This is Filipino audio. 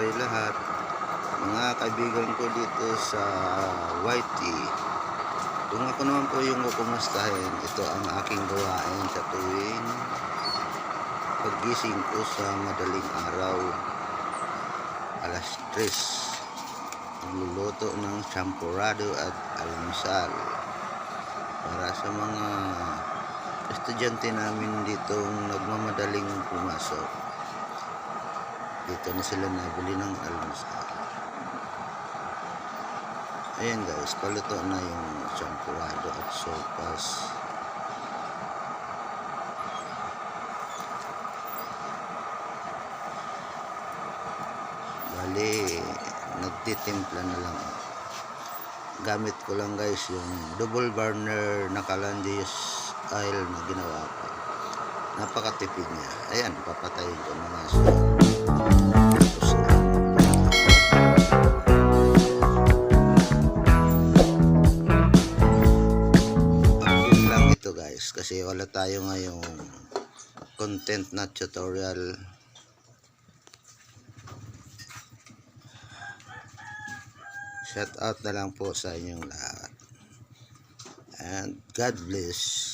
kayo lahat. Mga kaibigan ko dito sa YT. Kung ako naman po yung kukumustahin, ito ang aking gawain sa tuwing paggising ko sa madaling araw. Alas 3. Nagluluto ng champurado at almusal. Para sa mga estudyante namin dito nagmamadaling pumasok. Dito na sila nabili ng almusal. Ayan guys, paluto na yung champurado at sopas. Bali, nagtitimpla na lang. Gamit ko lang guys yung double burner na Calandis oil na ginawa ko. Napakatipid niya. Ayan, papatayin ko na guys kasi wala tayo ngayong content na tutorial. Shout out na lang po sa inyong lahat. And God bless